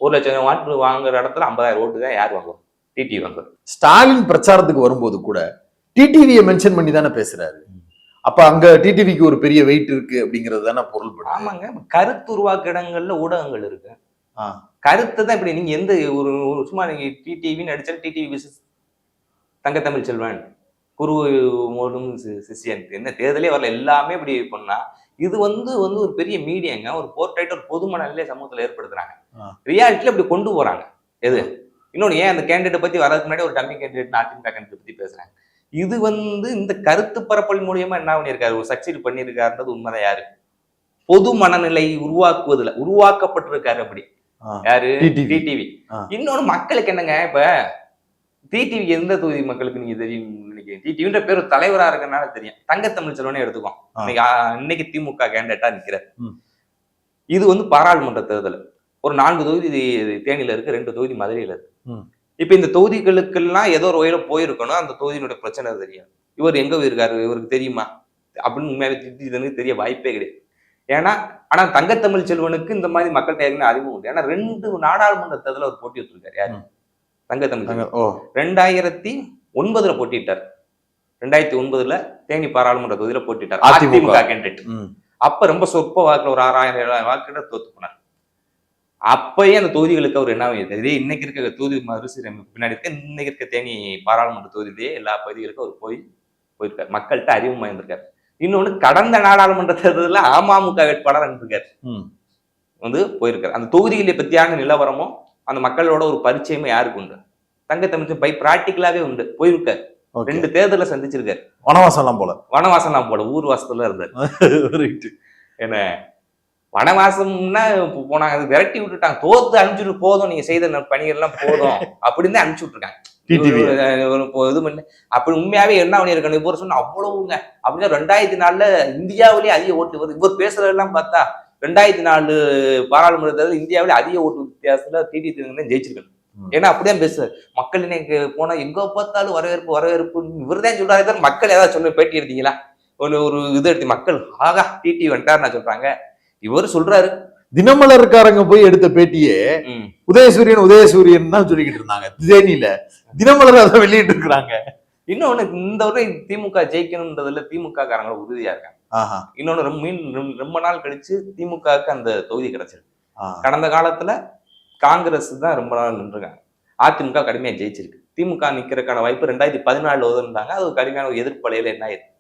ஒரு லட்சம் வாட்டு வாங்குற இடத்துல ஐம்பதாயிரம் ஓட்டு தான் யார் வாங்குவோம் டிடி வாங்குவோம் ஸ்டாலின் பிரச்சாரத்துக்கு வரும்போது கூட டிடிவியை மென்ஷன் பண்ணி தானே பேசுறாரு. அப்ப அங்க டிடிவிக்கு ஒரு பெரிய வெயிட் இருக்கு அப்படிங்கிறது தானே பொருள்படும் ஆமாங்க. கருத்து உருவாக்க இடங்கள்ல ஊடகங்கள் இருக்கு. கருத்து தான் இப்படி நீங்க எந்த ஒரு சும்மா நீங்க டிடிவின்னு அடிச்சா டிடிவி பிசினஸ் தங்கத்தமிழ் செல்வன் குரு மோடும் சிஷ்யன் என்ன தேர்தலே வரல எல்லாமே இப்படி பண்ணா இது வந்து வந்து ஒரு பெரிய மீடியாங்க. ஒரு போர்ட்ரைட் ஒரு பொது மனநிலை சமூகத்துல ஏற்படுத்துறாங்க. ரியாலிட்டியில இப்படி கொண்டு போறாங்க. எது? இன்னொன்னு ஏன் அந்த கேண்டிடேட் பத்தி வரதுக்கு முன்னாடி ஒரு டம்மி கேண்டிடேட் அதிமுக கேண்டிடேட் பத்தி பேசுறாங்க. இது வந்து இந்த கருத்து பரப்பல் மூலியமா என்ன பண்ணியிருக்காரு? ஒரு சக்சீட் பண்ணியிருக்காருன்றது உண்மைதான் யாரு? பொது மனநிலை உருவாக்குவதுல உருவாக்கப்பட்டிருக்காரு அப்படி. யாரு? டிடிவி. இன்னொன்னு மக்களுக்கு என்னங்க இப்ப? டிடிவி எந்த தொகுதி மக்களுக்கு நீங்க தெரியும் நினைக்கிறீங்க? டிடிவின்ற பேர் தலைவரா இருக்கனால தெரியும். தங்கத்தமிழ் செல்வனே எடுத்துக்கோம் ஆ. இன்னைக்கு திமுக கேண்டேட்டா நிக்கிறார். இது வந்து பாராளுமன்ற தேர்தல். ஒரு நான்கு தொகுதி தேனியில இருக்கு ரெண்டு தொகுதி மதுரையில இருக்கு. இப்ப இந்த தொகுதிகளுக்கெல்லாம் ஏதோ ஒரு வகையில போயிருக்கணும் அந்த தொகுதியினுடைய பிரச்சனை தெரியும். இவர் எங்க போயிருக்காரு? இவருக்கு தெரியுமா? அப்படின்னு உண்மையாவே திட்டி தெரிய வாய்ப்பே கிடையாது. ஏன்னா ஆனா தங்கத்தமிழ் செல்வனுக்கு இந்த மாதிரி மக்கள்கிட்ட ஏற்கனவே அறிமுகம் உண்டு. ஏன்னா ரெண்டு நாடாளுமன்ற தேர்தலில் அவர் போட்டி வச்சிருக்காரு யாரு. தங்கத்தமிழ் ரெண்டாயிரத்தி ஒன்பதுல போட்டிட்டார் ரெண்டாயிரத்தி ஒன்பதுல தேனி பாராளுமன்ற தொகுதியில போட்டிட்டார் அதிமுக. கேண்டிடேட். அப்ப ரொம்ப சொற்ப வாக்குல ஒரு ஆறாயிரம் ஏழாயிரம் வாக்குல தோத்து போனார். அப்பயே அந்த தொகுதிகளுக்கு அவர் என்ன இதே இன்னைக்கு இருக்க தொகுதி மறுசீரமைப்பு பின்னாடி இருக்க இன்னைக்கு இருக்க தேனி பாராளுமன்ற தொகுதியிலேயே எல்லா பகுதிகளுக்கும் அவர் போய் போயிருக்காரு. மக்கள்கிட்ட அறிமுகமா இருந்திருக்காரு இன்னொன்னு கடந்த நாடாளுமன்ற தேர்தலில் அமமுக வேட்பாளர் அனுப்பியிருக்காரு. வந்து போயிருக்காரு. அந்த தொகுதிகளை பத்தியான நிலவரமும் அந்த மக்களோட ஒரு பரிச்சயமும் யாருக்கு உண்டு? தங்கத்தமிழ் பை பிராக்டிக்கலாவே உண்டு. போயிருக்காரு. ரெண்டு தேர்தலை சந்திச்சிருக்காரு. வனவாசம்லாம் போல. வனவாசம் போல. ஊர் வாசத்துல இருந்தார். என்ன? வனவாசம்னா போனாங்க விரட்டி விட்டுட்டாங்க. தோத்து அனுப்பிச்சுட்டு போதும். நீங்க செய்த ந- பணிகள் எல்லாம் போதும். அப்படின்னு அனுப்பிச்சு விட்டுருக்காங்க டிடிவி ஒரு- இது பண்ணி. அப்படி உண்மையாவே என்ன பண்ணிருக்கணும் இவர் சொன்ன அவ்வளவுங்க அப்படின்னா ரெண்டாயிரத்தி நாலுல இந்தியாவிலேயே அதிக ஓட்டு வருது இவர் பேசுறதெல்லாம் பார்த்தா ரெண்டாயிரத்தி நாலு பாராளுமன்ற தேர்தல் இந்தியாவிலே அதிக ஓட்டு வித்தியாசத்துல டிடி திருநங்கை ஜெயிச்சிருக்காரு. ம். ஏன்னா அப்படிதான் பேசுறாரு. மக்கள் இன்னைக்கு போனா எங்க பார்த்தாலும் வரவேற்பு வரவேற்பு இவர் தான் சொல்றாரு. தவிர மக்கள் ஏதாவது சொன்ன பேட்டி எடுத்தீங்களா? ஒரு ஒரு இது எடுத்து மக்கள் ஆகா டிடி வந்துட்டார் நான் சொல்றாங்க. இவர் சொல்றாரு. தினமலர்காரங்க போய் எடுத்த பேட்டியே. உதயசூரியன் உதயசூரியன் தான் சொல்லிக்கிட்டு இருந்தாங்க. தேனியில தினமலர் அதை வெளியிட்டு இருக்கிறாங்க இன்னொன்னு இந்த முறை திமுக ஜெயிக்கணும்ன்றதுல திமுக காரங்க உறுதியா இருக்காங்க. இன்னொன்னு ரொம்ப மீன் ரொம்ப- நாள் கழிச்சு திமுகவுக்கு அந்த தொகுதி கிடைச்சிருக்கு. கடந்த காலத்துல காங்கிரஸ் தான் ரொம்ப நாள் நின்றுருக்காங்க. அதிமுக கடுமையா ஜெயிச்சிருக்கு. திமுக நிக்கிறதுக்கான வாய்ப்பு ரெண்டாயிரத்தி பதினாலுல ஒதுந்தாங்க அது கடுமையான ஒரு எதிர்ப்பலையில என்ன ஆயிடுச்சு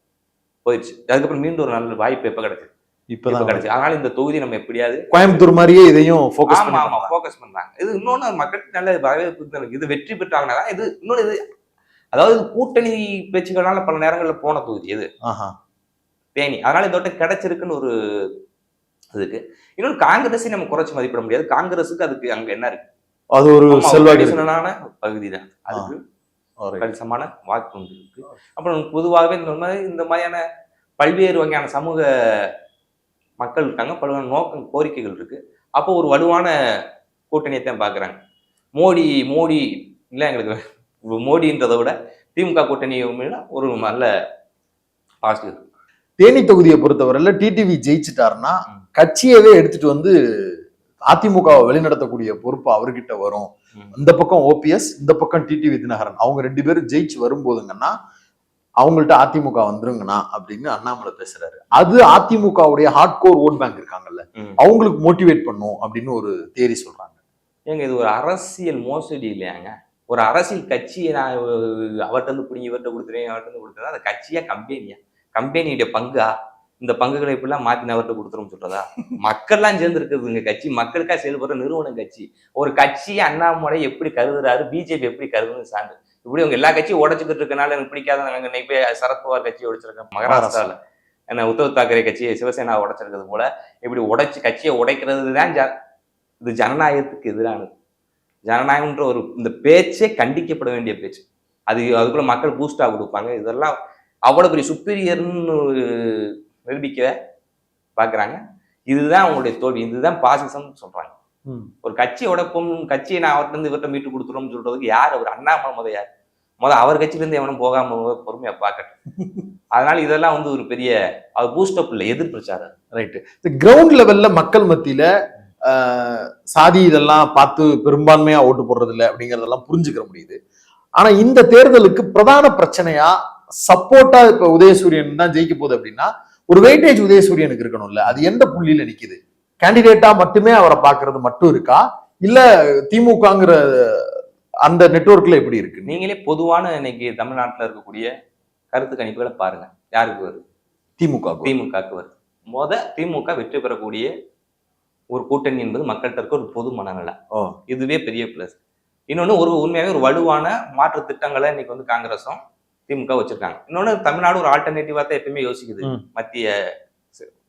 போயிடுச்சு. அதுக்கப்புறம் மீண்டும் ஒரு நல்ல வாய்ப்பு எப்ப கிடைச்சது இப்ப இப்பதான் கிடைச்சு. அதனால இந்த தொகுதி நம்ம எப்படியாவது கோயம்புத்தூர் மாதிரியே இதையும் ஃபோக்கஸ் ஆமா ஆமா ஃபோக்கஸ் பண்றாங்க இது இன்னொன்னு மக்களுக்கு நல்ல வரவேற்பு. இது வெற்றி பெற்றாங்கன்னா இது இன்னொன்னு இது அதாவது கூட்டணி பேச்சுக்களால பல நேரங்கள்ல போன தொகுதி இது. தேனி. அதனால இந்த வட்டம் கிடைச்சிருக்குன்னு ஒரு இதுக்கு இன்னொன்னு காங்கிரஸை நம்ம குறைச்சு மதிப்பிட முடியாது. காங்கிரஸுக்கு அதுக்கு அங்க என்ன இருக்கு? அது ஒரு ஆமா, ஒரு செல்வாக்கு இருக்கு. traditional-ஆன பகுதி தான். அதுக்கு. கணிசமான வாக்கு இருக்கு. அப்புறம் பொதுவாகவே இந்த மாதிரி இந்த மாதிரியான பல்வேறு வகையான சமூக மக்கள் இருக்காங்க பல்வேறு நோக்கம் கோரிக்கைகள் இருக்கு. அப்போ ஒரு வலுவான கூட்டணியை தான் பார்க்குறாங்க. மோடி மோடி இல்லை எங்களுக்கு மோடின்றதை விட திமுக கூட்டணி ஒரு நல்ல பாசிட்டிவ் தேனி தொகுதியை பொறுத்தவரையில டிடிவி ஜெயிச்சிட்டாருன்னா. கட்சியவே எடுத்துட்டு வந்து அதிமுகவை வழிநடத்தக்கூடிய பொறுப்பு அவர்கிட்ட வரும். இந்த பக்கம் ஓபிஎஸ் இந்த பக்கம் டிடிவி தினகரன். அவங்க ரெண்டு பேரும் ஜெயிச்சு வரும்போதுங்கன்னா அவங்கள்ட்ட அதிமுக வந்துருங்கண்ணா அப்படின்னு அண்ணாமலை பேசுறாரு. அது அதிமுகவுடைய ஹார்ட் கோர் ஓட் பேங்க் இருக்காங்கல்ல அவங்களுக்கு மோட்டிவேட் பண்ணும் அப்படின்னு ஒரு தேரி சொல்றாங்க. ஏங்க இது ஒரு அரசியல் மோசடி இல்லையாங்க? ஒரு அரசியல் கட்சியை நான் அவர்கிட்ட இருந்து பிடிங்கி இவர்கிட்ட கொடுத்துறேன் அவர்கிட்ட இருந்து கொடுத்துறேன் அது கட்சியா கம்பெனியா கம்பெனியுடைய பங்கா? இந்த பங்குகளை இப்படிலாம் மாத்தி அவர்கிட்ட கொடுத்துரும் சொல்றதா? மக்கள்லாம் சேர்ந்து இருக்குதுங்க கட்சி. மக்களுக்காக செயல்படுற நிறுவனம் கட்சி. ஒரு கட்சியை அண்ணாமலை எப்படி கருதுறாரு பிஜேபி எப்படி கருதுன்னு சான்று. இப்படி அவங்க எல்லா கட்சியும் உடைச்சுக்கிட்டு இருக்கனால எனக்கு பிடிக்காத நாங்க இன்னைக்கு போய் சரத்பவார் கட்சியை உடைச்சிருக்கேன் மகாராஷ்டிரால. என்ன உத்தவ் தாக்கரே கட்சியை சிவசேனா உடைச்சிருக்கிறது போல இப்படி உடைச்சு கட்சியை உடைக்கிறது தான் ஜ- இது ஜனநாயகத்துக்கு எதிரானது. ஜனநாயகம்ன்ற ஒரு இந்த பேச்சே கண்டிக்கப்பட வேண்டிய பேச்சு. அது அதுக்குள்ள மக்கள் பூஸ்டா கொடுப்பாங்க. இதெல்லாம் அவ்வளவு பெரிய சுப்பீரியர்னு நிரூபிக்க பார்க்குறாங்க இதுதான் அவங்களுடைய தோல்வி. இதுதான் பாசிசம் சொல்றாங்க. ஒரு கட்சியை உடைப்போம் கட்சியை நான் அவர்கிட்ட இருந்து இவர்கிட்ட மீட்டு கொடுத்துருவோம்னு சொல்றதுக்கு யார்? அவர் அண்ணாமலை முத யார்? முத அவர் கட்சியில இருந்து எவனும் போகாம பொறுமையா பார்க்கட்டும். அதனால இதெல்லாம் வந்து ஒரு பெரிய அது பூஸ்டப் இல்லை எதிர் பிரச்சாரம். ரைட்டு இந்த கிரவுண்ட் லெவல்ல மக்கள் மத்தியில ஆஹ், சாதி இதெல்லாம் பார்த்து பெரும்பான்மையா ஓட்டு போடுறது இல்லை அப்படிங்கறதெல்லாம் புரிஞ்சுக்கிற முடியுது. ஆனா இந்த தேர்தலுக்கு பிரதான பிரச்சனையா சப்போர்ட்டா இப்ப உதயசூரியன் தான் ஜெயிக்க போகுது அப்படின்னா ஒரு வெயிட்டேஜ் உதயசூரியனுக்கு இருக்கணும்ல. அது எந்த புள்ளியில நிக்குது? கேண்டிடேட்டா மட்டுமே அவரை பாக்குறது மட்டும் இருக்கா? இல்ல திமுகங்கிற அந்த நெட்வொர்க்ல எப்படி இருக்கு? நீங்களே பொதுவான இன்னைக்கு தமிழ்நாட்டுல இருக்கக்கூடிய கருத்து கணிப்புகளை பாருங்க. யாருக்கு வருது? திமுக திமுகவுக்கு வருது. முத திமுக வெற்றி பெறக்கூடிய ஒரு கூட்டணி என்பது மக்கள்கிட்ட இருக்க ஒரு பொது மனநல. ஓ. இதுவே பெரிய பிளஸ் இன்னொன்னு ஒரு உண்மையாவே ஒரு வலுவான மாற்று திட்டங்களை இன்னைக்கு வந்து காங்கிரஸும் திமுக வச்சிருக்காங்க. இன்னொன்னு தமிழ்நாடு ஒரு ஆல்டர்னேட்டிவா தான் எப்பயுமே யோசிக்குது. மத்திய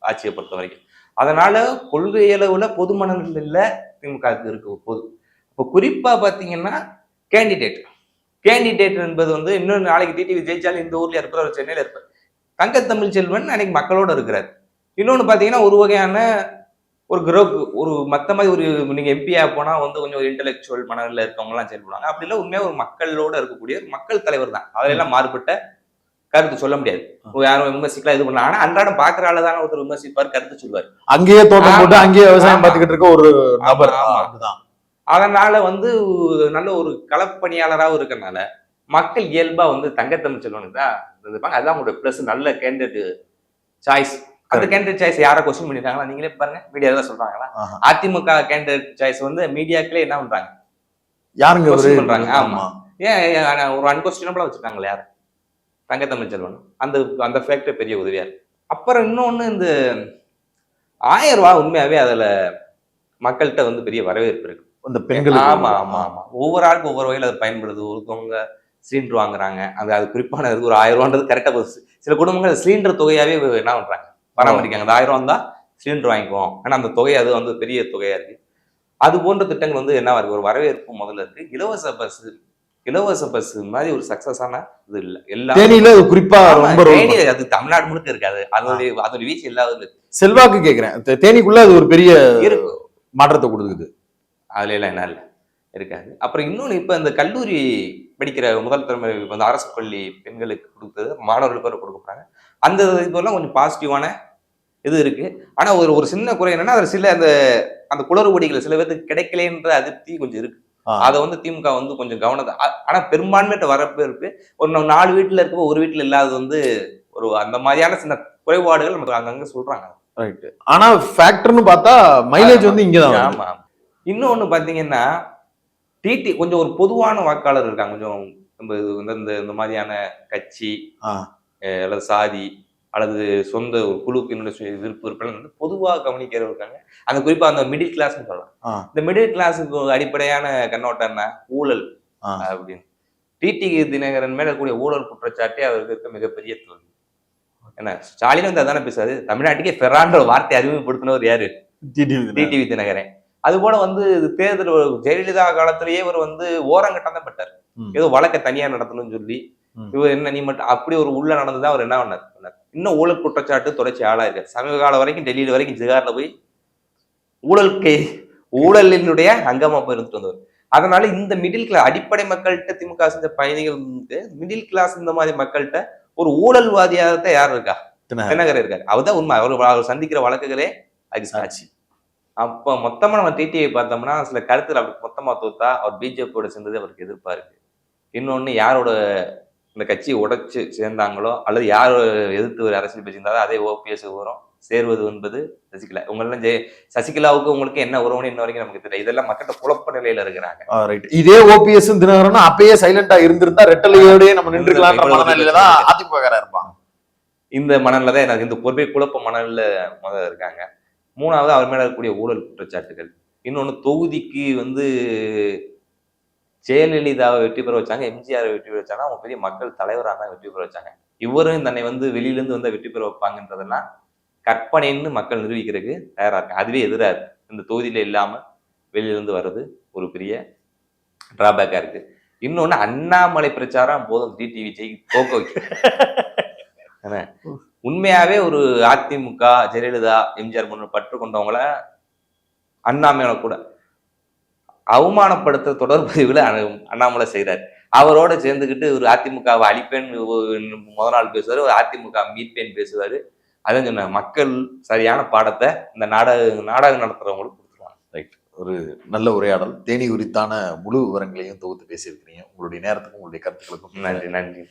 ஆட்சியை பொறுத்த வரைக்கும் அதனால கொள்கை அளவுல பொது மனநிலையில திமுக இருக்கு பொது இப்போ குறிப்பா பாத்தீங்கன்னா கேண்டிடேட். கேண்டிடேட் என்பது வந்து இன்னொரு நாளைக்கு டிடிவி ஜெயிச்சாலும் இந்த ஊர்ல இருப்பார் அவர் சென்னையில இருப்பார். தங்க தமிழ் செல்வன் அன்னைக்கு மக்களோட இருக்கிறார். இன்னொன்னு பார்த்தீங்கன்னா ஒரு வகையான ஒரு குரோக் ஒரு மற்ற மாதிரி ஒரு நீங்கள் எம்பியாக போனால் வந்து கொஞ்சம் ஒரு இன்டலெக்சுவல் மனநில இருக்கவங்கலாம் செயல்படுவாங்க அப்படி இல்லை உண்மையாக ஒரு மக்களோட இருக்கக்கூடிய ஒரு மக்கள் தலைவர் தான். அதிலெல்லாம் மாறுபட்ட கருத்து சொல்ல முடியாது. யாரும் விமர்சிக்கலாம் இது பண்ணலாம். ஆனா அன்றாடம் பாக்குற தானே ஒருத்தர் விமர்சிப்பார் கருத்து சொல்லுவார். அங்கேயே தோட்டம் போட்டு. அங்கேயே விவசாயம். பார்த்துக்கிட்டு இருக்க ஒரு நபர். ஆமா. அதுதான். அதனால வந்து நல்ல ஒரு களப்பணியாளராகவும் இருக்கறனால மக்கள் இயல்பா வந்து தங்கத்தமிழ் செல்வனுக்கு தான் இருப்பாங்க அதுதான் உங்களோட பிளஸ் நல்ல கேண்டிடேட் சாய்ஸ் அந்த கேண்டிடேட் சாய்ஸ் யாரை கொஸ்டின் பண்ணிருக்காங்களா நீங்களே பாருங்க மீடியா தான் சொல்றாங்களா. அதிமுக கேண்டிடேட் சாய்ஸ் வந்து மீடியாக்களே என்ன பண்றாங்க? யாருங்க பண்றாங்க, ஆமா. ஏன் ஒரு அன்கொஸ்டினபிளா வச்சிருக்காங்களே யாரு? தங்கத்தமிழ் செல்வன் அந்த அந்த ஃபேக்டர் பெரிய உதவியா இருக்கு. அப்புறம் இன்னொன்னு இந்த ஆயிரம் ரூபாய் உண்மையாவே அதுல மக்கள்கிட்ட வந்து பெரிய வரவேற்பு இருக்கு. அந்த பெண்களுக்கு. ஆமா ஆமா ஆமா. ஒவ்வொரு ஆளுக்கும் ஒவ்வொரு வகையில அது பயன்படுது. ஒருத்தவங்க சிலிண்டர் வாங்குறாங்க. அது அது குறிப்பான இது ஒரு ஆயிரம் ரூபான்றது கரெக்டா போகுது சில குடும்பங்கள் சிலிண்டர் தொகையாவே என்ன பண்றாங்க? பராமரிக்காங்க அந்த ஆயிரம் வந்தா சிலிண்டர் வாங்கிக்குவோம். ஆனா அந்த தொகை அது வந்து பெரிய தொகையா இருக்கு. அது போன்ற திட்டங்கள் வந்து என்ன ஒரு வரவேற்பு முதல்ல இருக்கு. இலவச பஸ் இலவச பஸ் மாதிரி ஒரு சக்சஸான இது இல்ல. எல்லா தேனியில அது குறிப்பா ரொம்ப தேனி அது தமிழ்நாடு முழுக்க இருக்காது. அதோடைய அதோட வீச்சு எல்லாரும் செல்வாக்கு கேக்குறேன். தேனிக்குள்ள அது ஒரு பெரிய மாற்றத்தை கொடுக்குது. அதுல எல்லாம் என்ன இல்லை. இருக்காது. அப்புறம் இன்னொன்று இப்போ இந்த கல்லூரி படிக்கிற முதல் தலைமை வந்து அரசு பள்ளி பெண்களுக்கு கொடுத்தது மாணவர்களுக்கு வர கொடுக்க போறாங்க அந்த இதுவெல்லாம் கொஞ்சம் பாசிட்டிவான இது இருக்கு. ஆனா ஒரு ஒரு சின்ன குறை என்னன்னா அதுல சில அந்த அந்த குளறுபடிகள் சில பேருக்கு கிடைக்கலன்ற அதிருப்தி கொஞ்சம் இருக்கு. அதை வந்து திமுக வந்து கொஞ்சம் கவனத்தை ஆனா பெரும்பான்மையிட்ட வரப்பு இருக்கு ஒரு நாலு வீட்டுல இருக்க ஒரு வீட்டுல இல்லாதது வந்து ஒரு அந்த மாதிரியான சின்ன குறைபாடுகள் நமக்கு அங்கங்க சொல்றாங்க. ரைட் ஆனா ஃபேக்டர்னு பார்த்தா மைலேஜ் வந்து இங்கதான். ஆமா இன்னொன்னு பாத்தீங்கன்னா டிடி கொஞ்சம் ஒரு பொதுவான வாக்காளர் இருக்காங்க. கொஞ்சம் இந்த இந்த மாதிரியான கட்சி அல்லது சாதி அல்லது சொந்த ஒரு குழுக்கு என்னுடைய விருப்பம் வந்து பொதுவாக கவனிக்கிறவங்க இருக்காங்க. அந்த குறிப்பா அந்த மிடில் கிளாஸ்னு சொல்லலாம். இந்த மிடில் கிளாஸுக்கு அடிப்படையான கண்ணோட்டம் என்ன? ஊழல். அப்படின்னு. டிடி தினகரன் மேல கூடிய ஊழல் குற்றச்சாட்டே அவருக்கு இருக்க மிகப்பெரிய தோல்வி. என்ன? ஸ்டாலின் வந்து அதானே பேசுறாரு தமிழ்நாட்டுக்கே ஃபெரான்ற வார்த்தை அறிமுகப்படுத்தினவர் யாரு? டிடிவி தினகரன். அது போல வந்து தேர்தல் ஜெயலலிதா காலத்திலேயே இவர் வந்து ஓரங்கட்டம் தான் பட்டார். ஏதோ வழக்க தனியா நடத்தணும்னு சொல்லி. இவர் என்ன நீ மட்டும் அப்படி ஒரு உள்ள நடந்ததா அவர் என்ன பண்ணார். இன்னும் ஊழல் குற்றச்சாட்டு தொடர்ச்சி ஆளா இருக்காரு சமீப காலம் வரைக்கும் டெல்லியில வரைக்கும் ஜிகார்ல போய் ஊழல் கை ஊழலினுடைய அங்கமா போய் இருந்துட்டு வந்தவர். அதனால இந்த மிடில் கிளாஸ் அடிப்படை மக்கள்கிட்ட திமுக செஞ்ச பயணிகள் வந்து மிடில் கிளாஸ் இந்த மாதிரி மக்கள்கிட்ட ஒரு ஊழல்வாதியாக யார் இருக்கா? தினகரன். இருக்காரு. அவர்தான் உண்மை. அவர் அவர் சந்திக்கிற வழக்குகளே அதுக்கு சாட்சி அப்ப மொத்தமா நம்ம டிடிஐ பார்த்தோம்னா சில கருத்துல அப்படி மொத்தமா தோத்தா அவர் பிஜேபியோட சேர்ந்தது அவருக்கு எதிர்ப்பா இருக்கு. இன்னொன்னு யாரோட இந்த கட்சியை உடைச்சு சேர்ந்தாங்களோ அல்லது யார் எதிர்த்து ஒரு அரசியல் பேசியிருந்தாலும் அதே ஓபிஎஸ் வரும் சேர்வது என்பது சசிகலா. உங்களெல்லாம் ஜெய சசிகலாவுக்கு உங்களுக்கு என்ன உறவுன்னு இன்ன வரைக்கும் நமக்கு தெரியல. இதெல்லாம் மக்கள்கிட்ட குழப்ப நிலையில இருக்கிறாங்க. இதே ஓபிஎஸ் தினகரன் அப்பயே சைலண்டா இருந்திருந்தா ரெட்டலையோடய நம்ம நின்றுக்கலாம்ன்ற மனநிலையில தான் அதிமுக இருப்பாங்க இந்த மணல்ல தான் எனக்கு இந்த பொறுப்பை குழப்ப மணல்ல முதல்ல இருக்காங்க. மூணாவது அவர் மேல இருக்கக்கூடிய ஊழல் குற்றச்சாட்டுகள். இன்னொன்னு தொகுதிக்கு வந்து ஜெயலலிதாவை வெற்றி பெற வச்சாங்க எம்ஜிஆரை வெற்றி பெற வச்சாங்க அவங்க பெரிய மக்கள் தலைவராக தான் வெற்றி பெற வச்சாங்க. இவரும் தன்னை வந்து வெளியில இருந்து வந்து வெற்றி பெற வைப்பாங்கன்றதெல்லாம் கற்பனைன்னு மக்கள் நிரூபிக்கிறதுக்கு தயாரா இருக்காங்க. அதுவே எதிரா இருக்கு இந்த தொகுதியில இல்லாம வெளியில இருந்து வர்றது ஒரு பெரிய டிராபேக்கா இருக்கு. இன்னொன்னு அண்ணாமலை பிரச்சாரம் போதும். டிடிவி ஜெய் என்ன? உண்மையாவே ஒரு அதிமுக ஜெயலலிதா எம்ஜிஆர் முன்னு பற்று கொண்டவங்கள அண்ணாமலை கூட அவமானப்படுத்த தொடர்பதிவுல அண்ணா- அண்ணாமலை செய்றாரு. அவரோட சேர்ந்துக்கிட்டு ஒரு அதிமுகவை அழிப்பேன்னு ஒரு முத நாள் பேசுவாரு ஒரு அதிமுக மீட்பேன் பேசுவாரு. அதான் சொன்ன மக்கள் சரியான பாடத்தை இந்த நாடக நாடகம் நடத்துறவங்களுக்கு கொடுத்துருவாங்க. ஒரு நல்ல உரையாடல். தேனி குறித்தான முழு விவரங்களையும் தொகுத்து பேசியிருக்கிறீங்க. உங்களுடைய நேரத்துக்கும் உங்களுடைய கருத்துக்களுக்கும் நன்றி நன்றி.